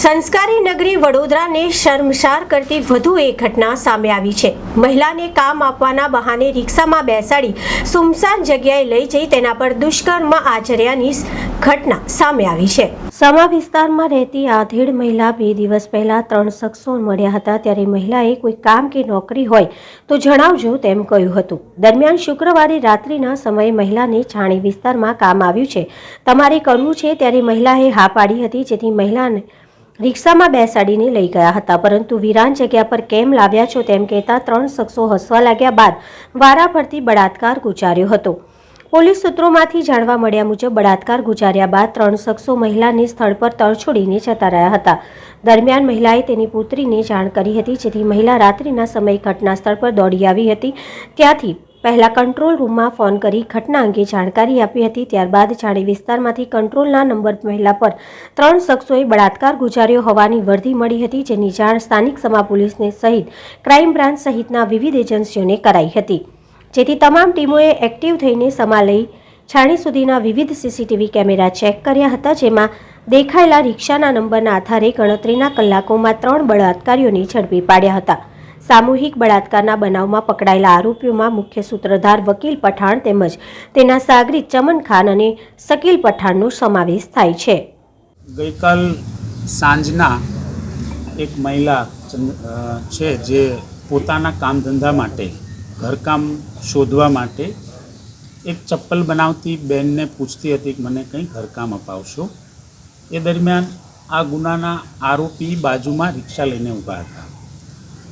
સંસ્કારી નગરી વડોદરાને શર્મસાર કરતી વધુ એક ઘટના સામે આવી છે. મહિલાને કામ આપવાના બહાને રિક્ષામાં બેસાડી સુમસાન જગ્યાએ લઈ જઈ તેના પર દુષ્કર્મ આચર્યાની ઘટના સામે આવી છે. સમા વિસ્તારમાં રહેતી આધેડ મહિલા બે દિવસ પહેલા ત્રણ શખ્સો મળ્યા હતા. ત્યારે મહિલાએ કોઈ કામ કે નોકરી હોય તો જણાવજો તેમ કહ્યું હતું. દરમિયાન શુક્રવારે રાત્રિના સમયે મહિલાને છાણી વિસ્તારમાં કામ આવ્યું છે. તમારે કરવું છે ત્યારે મહિલાએ હા પાડી હતી, જેથી મહિલાને રિક્ષામાં બેસાડીને લઈ ગયા હતા. પરંતુ વિરાન જગ્યા પર કેમ લાવ્યા છો તેમ કહેતા ત્રણ શખ્સો હસવા લાગ્યા બાદ વારાફરતી બળાત્કાર ગુજાર્યો હતો. પોલીસ સૂત્રોમાંથી જાણવા મળ્યા મુજબ બળાત્કાર ગુજાર્યા બાદ ત્રણ શખ્સો મહિલાને સ્થળ પર તરછોડીને જતા રહ્યા હતા. દરમિયાન મહિલાએ તેની પુત્રીને જાણ કરી હતી, જેથી મહિલા રાત્રિના સમયે ઘટના સ્થળ પર દોડી આવી હતી. ત્યાંથી પહેલા કંટ્રોલ રૂમમાં ફોન કરી ઘટના અંગે જાણકારી આપી હતી, ત્યારબાદ છાણી વિસ્તારમાંથી કંટ્રોલના નંબર મહિલા પર ત્રણ શખ્સોએ બળાત્કાર ગુજાર્યો હોવાની વર્ધી મળી હતી, જેની જાણ સ્થાનિક સમા પોલીસને સહિત ક્રાઇમ બ્રાન્ચ સહિતના વિવિધ એજન્સીઓને કરાઈ હતી. જેથી તમામ ટીમોએ એક્ટિવ થઈને સમા લઈ છાણી સુધીના વિવિધ સીસીટીવી કેમેરા ચેક કર્યા હતા, જેમાં દેખાયેલા રિક્ષાના નંબરના આધારે ગણતરીના કલાકોમાં ત્રણ બળાત્કારીઓને ઝડપી પાડ્યા હતા. સામૂહિક બળાત્કારના બનાવમાં પકડાયેલા આરોપીઓમાં મુખ્ય સૂત્રધાર વકીલ પઠાણ તેમજ તેના સાગરી ચમન ખાન અને શકીલ પઠાણનો સમાવેશ થાય છે. ગઈકાલ સાંજના એક મહિલા છે જે પોતાના કામ ધંધા માટે, ઘરકામ શોધવા માટે એક ચપ્પલ બનાવતી બેનને પૂછતી હતી કે મને કંઈ ઘરકામ અપાવશો? એ દરમિયાન આ ગુનાના આરોપી બાજુમાં રિક્ષા લઈને ઊભા હતા.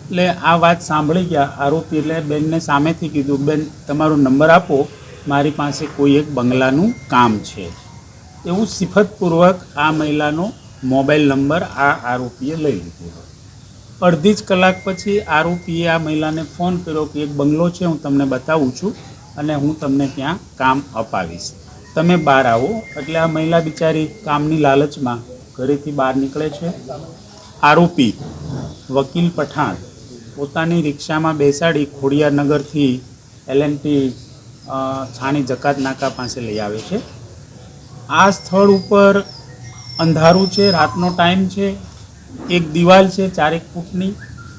એટલે આ વાત સાંભળી ગયા, આરોપી એટલે બેનને સામેથી કીધું, બેન, તમારો નંબર આપો, મારી પાસે કોઈ એક બંગલાનું કામ છે. એવું સિફતપૂર્વક આ મહિલાનો મોબાઈલ નંબર આ આરોપીએ લઈ લીધો અડધી જ કલાક પછી આરોપીએ આ મહિલાને ફોન કર્યો કે, એક બંગલો છે, હું તમને બતાવું છું અને હું તમને ત્યાં કામ અપાવીશ. તમે બહાર આવો. એટલે આ મહિલા બિચારી કામની લાલચમાં ઘરેથી બહાર નીકળે છે. આરોપી વકીલ પઠાણ પોતાની રિક્ષામાં બેસાડી ખોડિયાનગરથી એલએનટી છાણી જકાત નાકા પાસે લઈ આવે છે. આ સ્થળ ઉપર અંધારું છે, રાતનો ટાઈમ છે, એક દિવાલ છે ચારેક ફૂટની,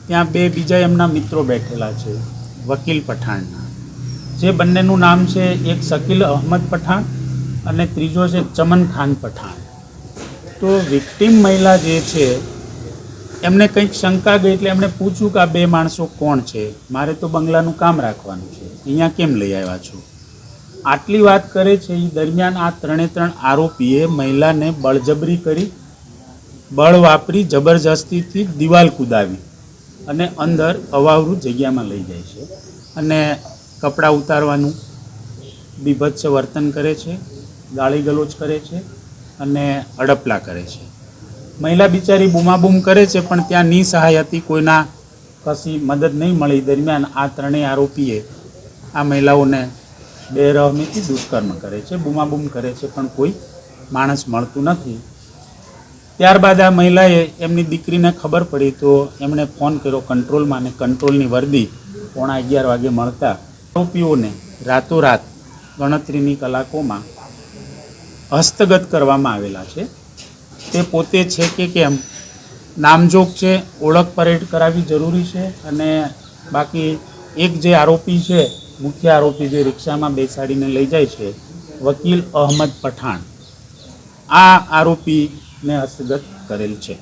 ત્યાં બે બીજા એમના મિત્રો બેઠેલા છે, વકીલ પઠાણના. જે બંનેનું નામ છે એક શકીલ અહમદ પઠાણ અને ત્રીજો છે ચમન ખાન પઠાણ. તો વિક્ટીમ મહિલા જે છે એમને કંઈક શંકા ગઈ એટલે એમણે પૂછ્યું કે આ બે માણસો કોણ છે? મારે તો બંગલાનું કામ રાખવાનું છે. અહીંયા કેમ લઈ આવ્યા છો? આટલી વાત કરે છે એ દરમિયાન આ ત્રણે ત્રણ આરોપીએ મહિલાને બળજબરી કરી, બળ વાપરી, જબરજસ્તીથી દિવાલ કૂદાવી અને અંદર અવાવરું જગ્યામાં લઈ જાય છે અને કપડાં ઉતારવાનું બીભત્સ વર્તન કરે છે, ગાળી ગલોચ કરે છે અને અડપલા કરે છે. મહિલા બિચારી બૂમાબૂમ કરે છે, પણ ત્યાં નિસહાય હતી કોઈના કશી મદદ નહીં મળી. દરમિયાન આ ત્રણેય આરોપીએ આ મહિલાઓને બેરહમીથી દુષ્કર્મ કરે છે, બૂમાબૂમ કરે છે, પણ કોઈ માણસ મળતું નથી. ત્યારબાદ આ મહિલાએ એમની દીકરીને ખબર પડી તો એમણે ફોન કર્યો કંટ્રોલમાં અને કંટ્રોલની વર્દી પોણા અગિયાર વાગે મળતા આરોપીઓને રાતોરાત ગણતરીની કલાકોમાં હસ્તગત કરવામાં આવેલા છે. તે પોતે છે કે કેમ? નામજોગ છે, ઓળખ પરેડ કરાવવી જરૂરી છે અને બાકી એક જે આરોપી છે, મુખ્ય આરોપી જે રિક્ષામાં બેસાડીને લઈ જાય છે, વકીલ અહમદ પઠાણ. આ આરોપીને હસ્તગત કરેલ છે.